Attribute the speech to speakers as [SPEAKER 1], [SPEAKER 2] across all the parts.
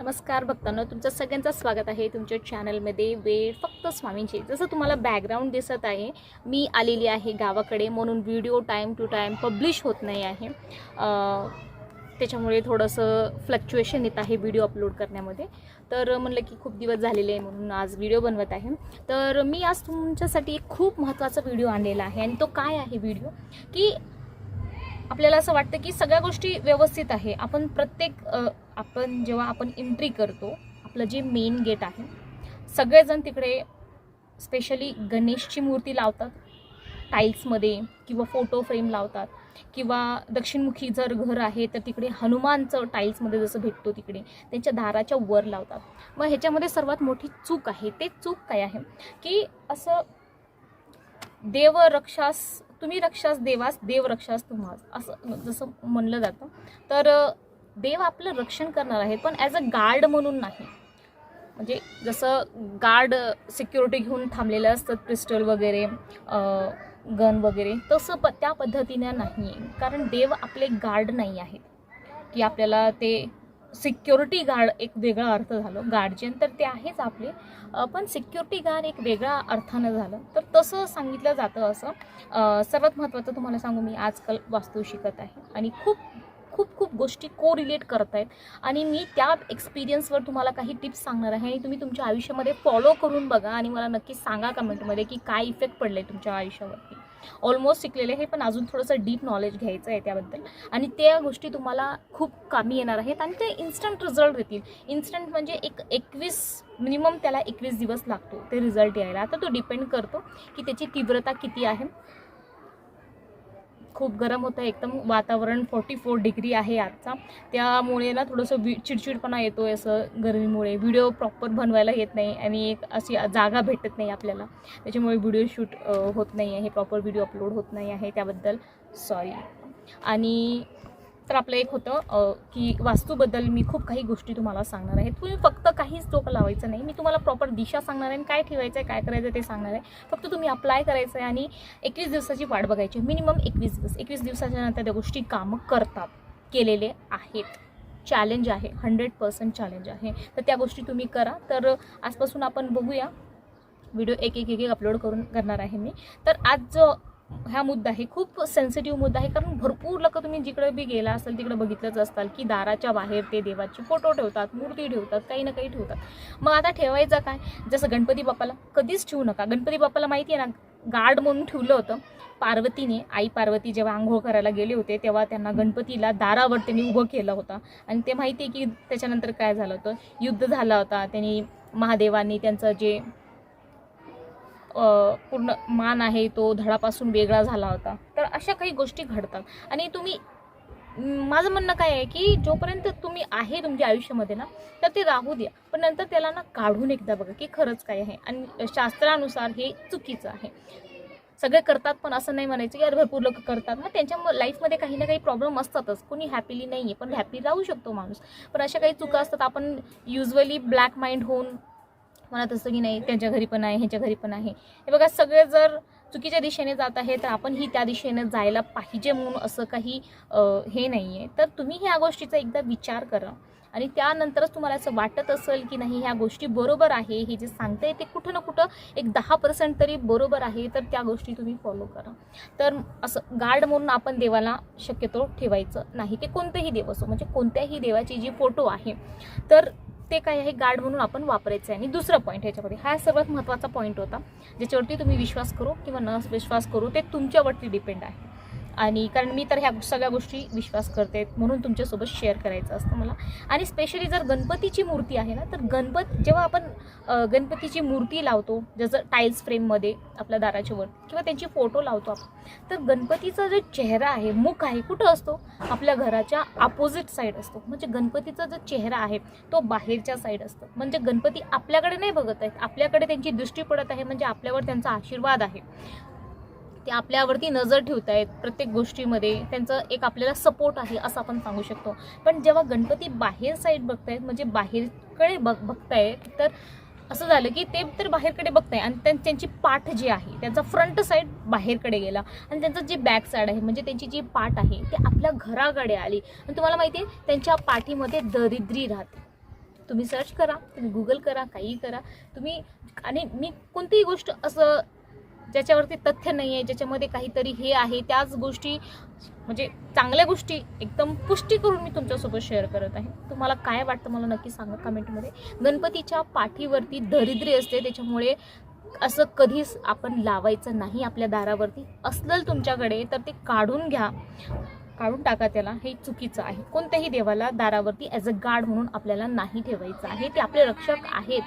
[SPEAKER 1] नमस्कार भक्तांनो तुमचं सगळ्यांचं स्वागत आहे तुमच्या चॅनलमध्ये वेळ फक्त स्वामींची. जसं तुम्हाला बॅकग्राऊंड दिसत आहे मी आलेली आहे गावाकडे म्हणून video time to time publish होत नाही आहे. त्याच्यामुळे थोडंसं फ्लक्च्युएशन येत आहे व्हिडिओ अपलोड करण्यामध्ये. तर म्हणलं की खूप दिवस झालेले आहे म्हणून आज व्हिडिओ बनवत आहे. तर मी आज तुमच्यासाठी एक खूप महत्त्वाचा व्हिडिओ आणलेला आहे. आणि तो काय आहे व्हिडिओ की आपल्याला असं वाटतं की सगळ्या गोष्टी व्यवस्थित आहे. आपण प्रत्येक आपण जेव्हा आपण एंट्री करतो आपलं जे मेन गेट आहे सगळेजण तिकडे स्पेशली गणेशची मूर्ती लावतात टाईल्समध्ये किंवा फोटो फ्रेम लावतात किंवा दक्षिणमुखी जर घर आहे तर तिकडे हनुमानचं टाईल्समध्ये जसं भेटतो तिकडे त्यांच्या दाराच्या वर लावतात. मग ह्याच्यामध्ये सर्वात मोठी चूक आहे ते चूक काय आहे? की असं देव रक्षास तुम्ही रक्षास देवास देव रक्षास तुम्हास असं जसं म्हणलं जातं. तर देव आपलं रक्षण करणार आहे पण ॲज अ गार्ड म्हणून नाही. म्हणजे जसं गार्ड सिक्युरिटी घेऊन थांबलेलं असतं पिस्टल वगैरे गन वगैरे तसं प त्या पद्धतीनं नाही आहे कारण देव आपले गार्ड नाही आहेत. की आपल्याला ते सिक्युरिटी गार्ड एक वेगळा अर्थ झालं. गार्जियन तर ते आहेच आपले. पण सिक्युरिटी गार्ड एक वेगळा अर्थानं झालं. तर तसं सांगितलं जातं असं. सर्वात महत्त्वाचं तुम्हाला सांगू मी आजकाल वास्तू शिकत आहे. आणि खूप खूप खूप गोष्टी को रिलेट करत आहेत आणि मी त्या एक्सपिरियन्सवर तुम्हाला काही टिप्स सांगणार आहे आणि तुम्ही तुमच्या आयुष्यामध्ये फॉलो करून बघा आणि मला नक्की सांगा कमेंटमध्ये की काय इफेक्ट पडले तुमच्या आयुष्यावरती. ऑलमोस्ट शिकलेले आहे पण अजून थोडंसं डीप नॉलेज घ्यायचं आहे त्याबद्दल. आणि त्या गोष्टी तुम्हाला खूप कामी येणार आहेत आणि ते इन्स्टंट रिझल्ट देतील. इन्स्टंट म्हणजे एक एकवीस मिनिमम त्याला एकवीस दिवस लागतो ते रिझल्ट यायला. आता तो डिपेंड करतो की त्याची तीव्रता किती आहे. खूप गरम होतं. एकदम वातावरण फोर्टी फोर डिग्री आहे आजचा. त्यामुळे ना थोडंसं वि चिडचिडपणा येतो आहे असं गरमीमुळे. व्हिडिओ प्रॉपर बनवायला येत नाही आणि एक अशी जागा भेटत नाही आपल्याला. त्याच्यामुळे व्हिडिओ शूट होत नाही आहे प्रॉपर व्हिडिओ अपलोड होत नाही आहे त्याबद्दल. सॉरी आणि तर आपलं एक होतं की वास्तूबद्दल मी खूप काही गोष्टी तुम्हाला सांगणार आहे. तुम्ही फक्त काहीच डोकं लावायचं नाही. मी तुम्हाला प्रॉपर दिशा सांगणार आहे आणि काय ठेवायचं आहे काय करायचं आहे ते सांगणार आहे. फक्त तुम्ही अप्लाय करायचं आहे आणि एकवीस दिवसाची वाट बघायची. मिनिमम एकवीस दिवस. एकवीस दिवसाच्या नंतर त्या गोष्टी कामं करतात केलेले आहेत. चॅलेंज आहे. हंड्रेड पर्सेंट चॅलेंज आहे. तर त्या गोष्टी तुम्ही करा. तर आजपासून आपण बघूया. व्हिडिओ एक एक एक एक अपलोड करून करणार आहे मी. तर आज जो हा मुद्दा आहे. खूप सेन्सिटिव्ह मुद्दा आहे. कारण भरपूर लोक तुम्ही जिकडे बी गेला असाल तिकडे बघितलंच असताल की दाराच्या बाहेर ते देवाचे फोटो ठेवतात मूर्ती ठेवतात काही ना काही ठेवतात. मग आता ठेवायचं काय? जसं गणपती बाप्पाला कधीच ठेवू नका. गणपती बाप्पाला माहिती आहे ना गार्ड म्हणून ठेवलं होतं. पार्वतीने आई पार्वती जेव्हा आंघोळ करायला गेले होते तेव्हा त्यांना गणपतीला दारावर त्यांनी उभं केलं होतं. आणि ते माहिती आहे की त्याच्यानंतर काय झालं होतं? युद्ध झाला होता. त्यांनी महादेवांनी त्यांचं जे पूर्ण मान आहे तो धडापासून वेगळा झाला होता. तर अशा काही गोष्टी घडतात. आणि तुम्ही माझं म्हणणं काय आहे की जोपर्यंत तुम्ही आहे तुमच्या आयुष्यामध्ये ना तर ते राहू द्या. पण नंतर त्याला ना काढून एकदा बघा की खरंच काय आहे. आणि शास्त्रानुसार हे चुकीचं आहे. सगळे करतात पण असं नाही म्हणायचं की यार भरपूर लोक करतात ना. त्यांच्या लाईफमध्ये काही ना काही प्रॉब्लेम असतातच. कोणी हॅपीली नाही आहे पण हॅपी राहू शकतो माणूस. पण अशा काही चुका असतात आपण युजली ब्लॅक माइंड होऊन म्हणत असतं की नाही त्यांच्या घरी पण आहे ह्याच्या घरी पण आहे. हे बघा सगळे जर चुकीच्या दिशेने जात आहे तर आपणही त्या दिशेने जायला पाहिजे म्हणून असं काही हे नाही आहे तर तुम्ही ह्या गोष्टीचा एकदा विचार करा. आणि त्यानंतरच तुम्हाला असं वाटत असेल की नाही ह्या गोष्टी बरोबर आहे हे जे सांगते ते कुठं ना कुठं एक दहा पर्सेंट तरी बरोबर आहे तर त्या गोष्टी तुम्ही फॉलो करा. तर असं गार्ड म्हणून आपण देवाला शक्यतो ठेवायचं नाही ते कोणतंही देव असो म्हणजे कोणत्याही देवाची जी फोटो आहे. तर ते काय आहे? गार्ड म्हणून आपण वापरायचं आहे. आणि दुसरा पॉईंट ह्याच्यामध्ये. हा सर्वात महत्त्वाचा पॉईंट होता ज्याच्यावरती तुम्ही विश्वास करू किंवा न विश्वास करू ते तुमच्यावरती डिपेंड आहे. आणि कारण मी तर ह्या सगळ्या गोष्टी विश्वास करते म्हणून तुमच्यासोबत शेअर करायचं असतं मला. आणि स्पेशली जर गणपतीची मूर्ती आहे ना तर गणपत जेव्हा आपण गणपतीची मूर्ती लावतो जसं टाईल्स फ्रेममध्ये आपल्या दाराच्या वर किंवा त्यांची फोटो लावतो आपण तर गणपतीचा जो चेहरा आहे मुख आहे कुठं असतो? आपल्या घराच्या अपोजिट साईड असतो. म्हणजे गणपतीचा जो चेहरा आहे तो बाहेरच्या साईड असतो. म्हणजे गणपती आपल्याकडे नाही बघत आहेत. आपल्याकडे त्यांची दृष्टी पडत आहे म्हणजे आपल्यावर त्यांचा आशीर्वाद आहे. ते आपल्यावरती नजर ठेवत आहेत प्रत्येक गोष्टीमध्ये. त्यांचं एक आपल्याला सपोर्ट आहे असं आपण सांगू शकतो. पण जेव्हा गणपती बाहेर साईड बघतायत म्हणजे बाहेरकडे बघ बघतायत तर असं झालं की ते तर बाहेरकडे बघताय आणि त्यां- त्यांची पाठ जी आहे त्यांचा फ्रंट साईड बाहेरकडे गेला. आणि त्यांचं जे बॅक साईड आहे म्हणजे त्यांची जी पाठ आहे ते आपल्या घराकडे आली. आणि तुम्हाला माहिती आहे त्यांच्या पाठीमध्ये दरिद्री राहते. तुम्ही सर्च करा तुम्ही गुगल करा काहीही करा. तुम्ही आणि मी कोणतीही गोष्ट असं ज्याच्यावरती तथ्य नाही आहे ज्याच्यामध्ये काहीतरी हे आहे त्याच गोष्टी म्हणजे चांगल्या गोष्टी एकदम पुष्टी करून मी तुमच्यासोबत शेअर करत आहे. तुम्हाला काय वाटतं मला नक्की सांगा कमेंटमध्ये. गणपतीच्या पाठीवरती दरिद्री असते त्याच्यामुळे असं कधीच आपण लावायचं नाही आपल्या दारावरती. असलं तुमच्याकडे तर ते काढून घ्या. काढून टाका त्याला. हे चुकीचं आहे. कोणत्याही देवाला दारावरती ॲज अ गार्ड म्हणून आपल्याला नाही ठेवायचं आहे. ते आपले रक्षक आहेत.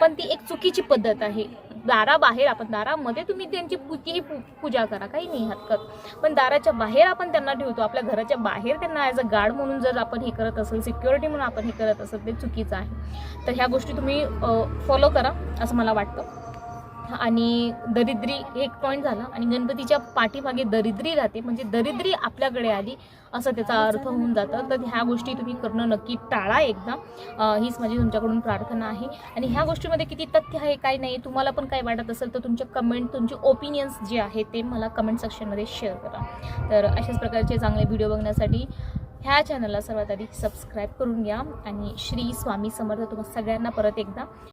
[SPEAKER 1] पण ती एक चुकीची पद्धत आहे. दाराबाहेर आपण दारामध्ये तुम्ही त्यांची कितीही पूजा करा काही नाही हरकत. पण दाराच्या बाहेर आपण त्यांना ठेवतो. आपल्या घराच्या बाहेर त्यांना ॲज अ गार्ड म्हणून जर आपण हे करत असेल सिक्युरिटी म्हणून आपण हे करत असेल ते चुकीचं आहे. तर ह्या गोष्टी तुम्ही फॉलो करा असं मला वाटतं. आणि दरिद्री एक पॉईंट झाला. आणि गणपतीच्या पाठीमागे दरिद्री राहते. म्हणजे दरिद्री आपल्याकडे आली असं त्याचा अर्थ होऊन जातं. तर ह्या गोष्टी तुम्ही करणं नक्की टाळा एकदा. हीच माझी तुमच्याकडून प्रार्थना आहे. आणि ह्या गोष्टीमध्ये किती तथ्य आहे काय नाही तुम्हाला पण काय वाटत असेल तर तुमचे कमेंट तुमचे ओपिनियन्स जे आहे ते मला कमेंट सेक्शनमध्ये शेअर करा. तर अशाच प्रकारचे चांगले व्हिडिओ बघण्यासाठी ह्या चॅनलला सर्वात आधी सबस्क्राईब करून घ्या. आणि श्री स्वामी समर्थ तुम्हाला सगळ्यांना परत एकदा